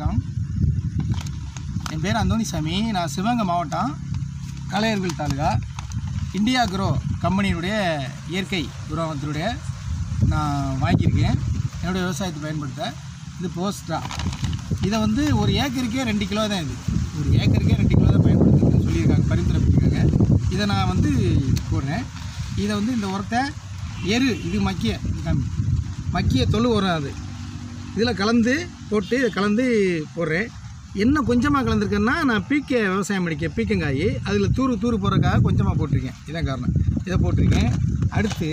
வணக்கம். என் பேர் அந்தோனிசாமி. நான் சிவகங்கை மாவட்டம் கலையர்கள் தாலுகா. இந்தியா குரோ கம்பெனியினுடைய இயற்கை உரத்தினுடைய நான் வாங்கியிருக்கேன். என்னுடைய விவசாயத்தை பயன்படுத்த. இது போஸ்ட்ரா இதை வந்து ஒரு ஏக்கருக்கே ரெண்டு கிலோ தான் இது. ஒரு ஏக்கருக்கே ரெண்டு கிலோ தான் பயன்படுத்துன்னு சொல்லியிருக்காங்க பரிந்துரைப்பிருக்காங்க இதை நான் வந்து போடுறேன். இதை வந்து இந்த உரத்தை எரு இது மக்கிய மக்கிய தொழு உரம் அது. இதில் கலந்து போட்டு இதை கலந்து போடுறேன். என்ன கொஞ்சமாக கலந்துருக்கேன்னா நான் பீக்கே விவசாயம் பண்ணிக்க பீக்கங்காய் அதில் தூறு தூறு போடுறதுக்காக கொஞ்சமாக போட்டிருக்கேன். இதான் காரணம். இதை போட்டிருக்கேன். அடுத்து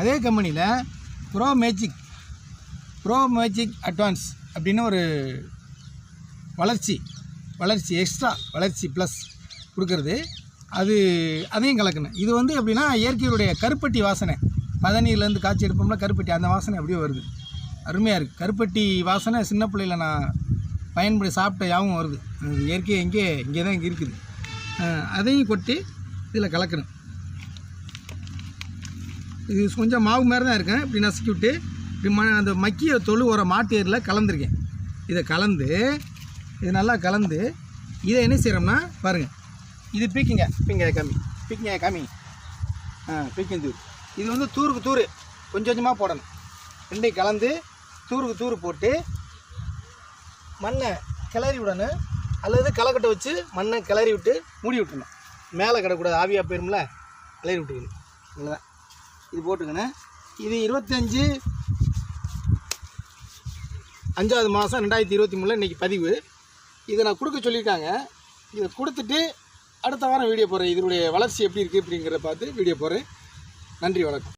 அதே கம்பெனியில் Pro Magic Pro Magic advance அப்படின்னு ஒரு வளர்ச்சி வளர்ச்சி எக்ஸ்ட்ரா வளர்ச்சி ப்ளஸ் கொடுக்கறது. அது அதையும் கலக்கணும் இது வந்து எப்படின்னா இயற்கையுடைய கருப்பட்டி வாசனை. பதநீர்லேருந்து காய்ச்சி எடுப்போம்ல கருப்பட்டி அந்த வாசனை அப்படியே வருது. அருமையாக இருக்குது கருப்பட்டி வாசனை சின்ன பிள்ளையில நான் பயன்படி சாப்பிட்ட யாவும் வருது. இயற்கையாக இயற்கை எங்கே இங்கே தான் இங்கே இருக்குது. அதையும் கொட்டி இதில் கலக்கணும் இது கொஞ்சம் மாவு மாதிரி தான் இருக்கேன். இப்படி நசுக்கி விட்டு இப்படி ம அந்த மக்கிய தொழு ஒரு மாட்டேரில் கலந்துருக்கேன். இதை கலந்து இது நல்லா கலந்து இதை என்ன செய்கிறோம்னா பாருங்கள் இது பீக்கிங்க பீங்க கம்மி பீக்கிங்க கம்மி ஆ பீக்கிங் தூர் இது வந்து தூருக்கு தூர் கொஞ்சம் கொஞ்சமாக போடணும். ரெண்டையும் கலந்து தூருக்கு தூர் போட்டு மண்ணை கிளறி விடணும் அல்லது களைக்கட்டை வச்சு மண்ணை கிளறி விட்டு மூடி விட்டுணும் மேலே கிடக்கூடாது ஆவியாக போயிரும்ல கிளறி விட்டுக்கணும். இவ்வளோதான் இது போட்டுக்கணும். இது இருபத்தஞ்சி அஞ்சாவது மாதம் ரெண்டாயிரத்தி இருபத்தி மூணில் இன்றைக்கி பதிவு. இதை நான் கொடுக்க சொல்லியிருக்காங்க. இதை கொடுத்துட்டு அடுத்த வாரம் வீடியோ போடுறேன். இதனுடைய வளர்ச்சி எப்படி இருக்குது அப்படிங்கிறத பார்த்து வீடியோ போடுறேன். நன்றி வணக்கம்.